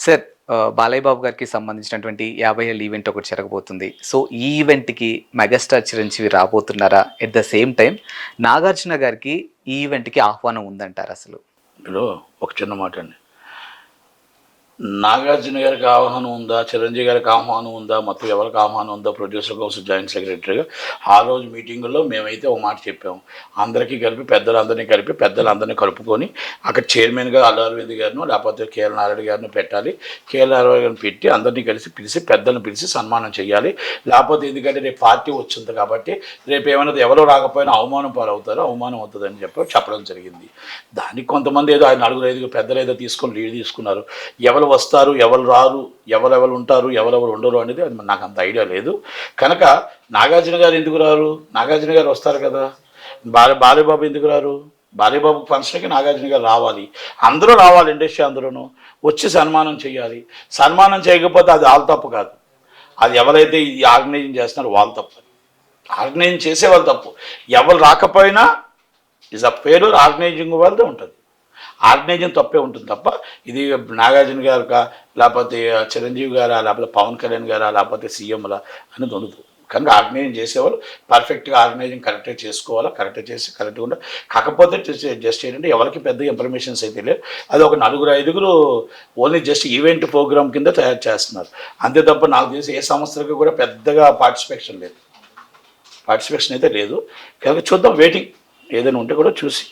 Sir ఆ, బాలయ్య బాబు గారికి సంబంధించినటువంటి యాభై ఏళ్ళ ఈవెంట్ ఒకటి జరగబోతుంది. సో ఈ ఈవెంట్కి megastar Chiranjeevi రాబోతున్నారా? At the same time Nagarjuna గారికి ఈ ఈవెంట్కి ఆహ్వానం ఉందంటారు అసలు? ఇప్పుడు ఒక చిన్న మాట అండి నాగార్జున గారికి ఆహ్వానం ఉందా? చిరంజీవి గారికి ఆహ్వానం ఉందా? మొత్తం ఎవరికి ఆహ్వానం ఉందా? ప్రొడ్యూసర్ కౌన్సిల్ జాయింట్ సెక్రటరీగా ఆ రోజు మీటింగుల్లో మేమైతే ఒక మాట చెప్పాము అందరికీ కలిపి పెద్దలందరినీ కలిపి పెద్దలందరినీ కలుపుకొని అక్కడ చైర్మన్గా అల్లు అరవింద్ గారిను లేకపోతే కేఎల్ నారాయణ గారిని పెట్టాలి. కేఎల్ నారాయణ గారిని పెట్టి అందరినీ కలిసి పిలిచి పెద్దలను పిలిచి సన్మానం చేయాలి లేకపోతే ఎందుకంటే రేపు పార్టీ వచ్చింది కాబట్టి రేపు ఏమైనా ఎవరో రాకపోయినా అవమానం పాలవుతారో. అవమానం అవుతుందని చెప్పి చెప్పడం జరిగింది. దానికి కొంతమంది ఏదో ఆయన నలుగురు ఐదుగురు పెద్దలు ఏదో తీసుకొని లీడ్ తీసుకున్నారు. ఎవరు వస్తారు ఎవరు రారు ఎవరెవరు ఉంటారు ఎవరెవరు ఉండరు అనేది అది నాకు అంత ఐడియా లేదు. కనుక నాగార్జున గారు ఎందుకు రారు? నాగార్జున గారు వస్తారు కదా. బాల బాలయ్యబాబు ఎందుకు రారు? బాలయ్యబాబు ఫంక్షన్కి నాగార్జున గారు రావాలి. అందరూ రావాలి ఇండస్ట్రీ అందరూను. వచ్చి సన్మానం చేయాలి. సన్మానం చేయకపోతే అది వాళ్ళ తప్పు కాదు. అది ఎవరైతే ఈ ఆర్గనైజింగ్ చేస్తున్నారో వాళ్ళ తప్పు. ఆర్గనైజింగ్ చేసే వాళ్ళ తప్పు. ఎవరు రాకపోయినా ఇస్ అ పేరు ఆర్గనైజింగ్ వాళ్ళదే ఉంటుంది. ఆర్గనైజింగ్ తప్పే ఉంటుంది తప్ప ఇది నాగార్జున గారు లేకపోతే చిరంజీవి గారా లేకపోతే పవన్ కళ్యాణ్ గారా లేకపోతే సీఎంలా అనేది ఉండదు కనుక ఆర్గనైజింగ్ చేసేవాళ్ళు పర్ఫెక్ట్గా ఆర్గనైజింగ్ కరెక్ట్గా చేసుకోవాలా కరెక్ట్గా చేసి కరెక్ట్గా ఉండాలి. కాకపోతే జస్ట్ ఏంటంటే ఎవరికి పెద్ద ఇన్ఫర్మేషన్స్ అయితే లేవు. అది ఒక నలుగురు ఐదుగురు ఓన్లీ జస్ట్ ఈవెంట్ ప్రోగ్రామ్ కింద తయారు చేస్తున్నారు. అంతే తప్ప నాకు తెలిసి ఏ సంస్థలకు కూడా పెద్దగా పార్టిసిపేషన్ లేదు. పార్టిసిపేషన్ అయితే లేదు. కనుక చూద్దాం వెయిటింగ్ ఏదైనా ఉంటే కూడా చూసి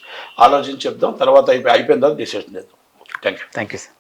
ఆలోచించి చెప్దాం. తర్వాత అయిపోయి అయిపోయిన తర్వాత డిసిషన్ చేద్దాం. Thank you thank you sir